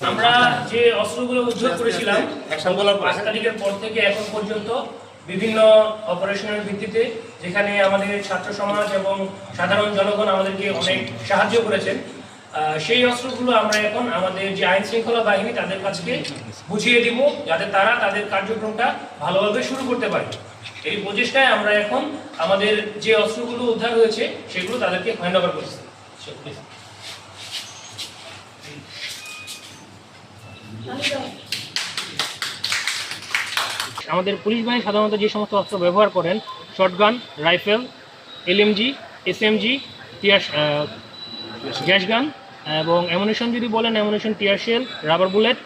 আমরা যে অস্ত্রগুলো উদ্ধার করেছিলাম। পাঁচ তারিখের পর থেকে এখন পর্যন্ত বিভিন্ন অপারেশনের ভিত্তিতে যেখানে আমাদের ছাত্র সমাজ এবং সাধারণ জনগণ আমাদেরকে অনেক সাহায্য করেছেন সেই অস্ত্রগুলো আমরা এখন আমাদের যে আইন শৃঙ্খলা বাহিনী তাদের কাছকে বুঝিয়ে দিব, যাতে তারা তাদের কার্যক্রমটা ভালোভাবে শুরু করতে পারে। এই প্রচেষ্টায় আমরা এখন আমাদের যে অস্ত্রগুলো উদ্ধার হয়েছে, সেগুলো তাদেরকে হ্যান্ড ওভার করছি। আমাদের পুলিশ বাহিনী সাধারণত যে সমস্ত অস্ত্র ব্যবহার করেন shotgun rifle, LMG, SMG tear gas gun এবং অ্যামুনেশন যদি বলেন ammunition tear shell rubber bullet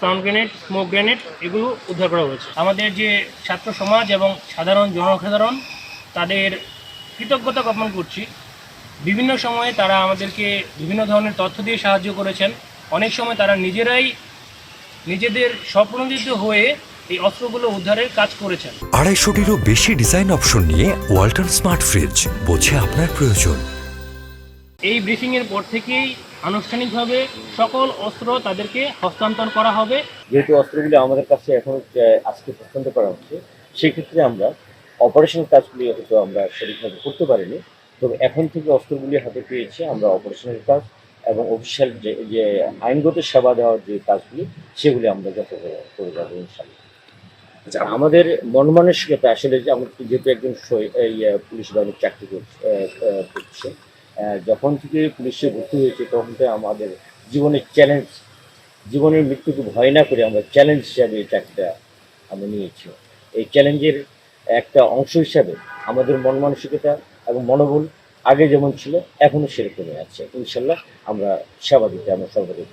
sound grenade smoke grenade এগুলো উদ্ধার করা হয়েছে। আমাদের যে ছাত্র সমাজ এবং সাধারণ জনসাধারণ, তাদের কৃতজ্ঞতা জ্ঞাপন করছি। বিভিন্ন সময়ে তারা আমাদেরকে বিভিন্ন ধরনের তথ্য দিয়ে সাহায্য করেছেন। অনেক সময় তারা নিজেরাই নিজেদের স্বপ্নদিত হয়ে এই অস্ত্রগুলো উদ্ধারের কাজ করেছেন। আড়াইশোটিরও বেশি ডিজাইন অপশন নিয়ে ওয়ালটন স্মার্ট ফ্রিজ, বোঝে আপনার প্রয়োজন। এই ব্রিফিংয়ের পর থেকেই আনুষ্ঠানিকভাবে সকল অস্ত্র তাদেরকে হস্তান্তর করা হবে। যেহেতু অস্ত্রগুলি আমাদের কাছে এখন আজকে হস্তান্তর করা হচ্ছে, সেক্ষেত্রে আমরা অপারেশন কাজগুলি হয়তো আমরা সঠিকভাবে করতে পারিনি। তবে এখন থেকে অস্ত্রগুলি হাতে পেয়েছে, আমরা অপারেশনের কাজ এবং অফিসিয়াল যে যে আইনগত সেবা দেওয়ার যে কাজগুলি, সেগুলি আমরা যথাযথ করে যাব ইনশাল্লাহ আচ্ছা আমাদের মন মানসিকতা আসলে যে, আমরা যেহেতু একজন সৈ- পুলিশ বাহিনীর চাকরি করছে যখন থেকে পুলিশে ভর্তি হয়েছে, তখন থেকে আমাদের জীবনের চ্যালেঞ্জ জীবনের মৃত্যুকে ভয় না করে আমরা চ্যালেঞ্জ হিসাবে এই চাকরিটা আমরা নিয়েছি। এই চ্যালেঞ্জের একটা অংশ হিসাবে আমাদের মন মানসিকতা এবং মনোবল আগে যেমন ছিল এখনও সেরকমই আছে। ইনশাল্লাহ আমরা সেবা দিতে, আমরা সর্বদা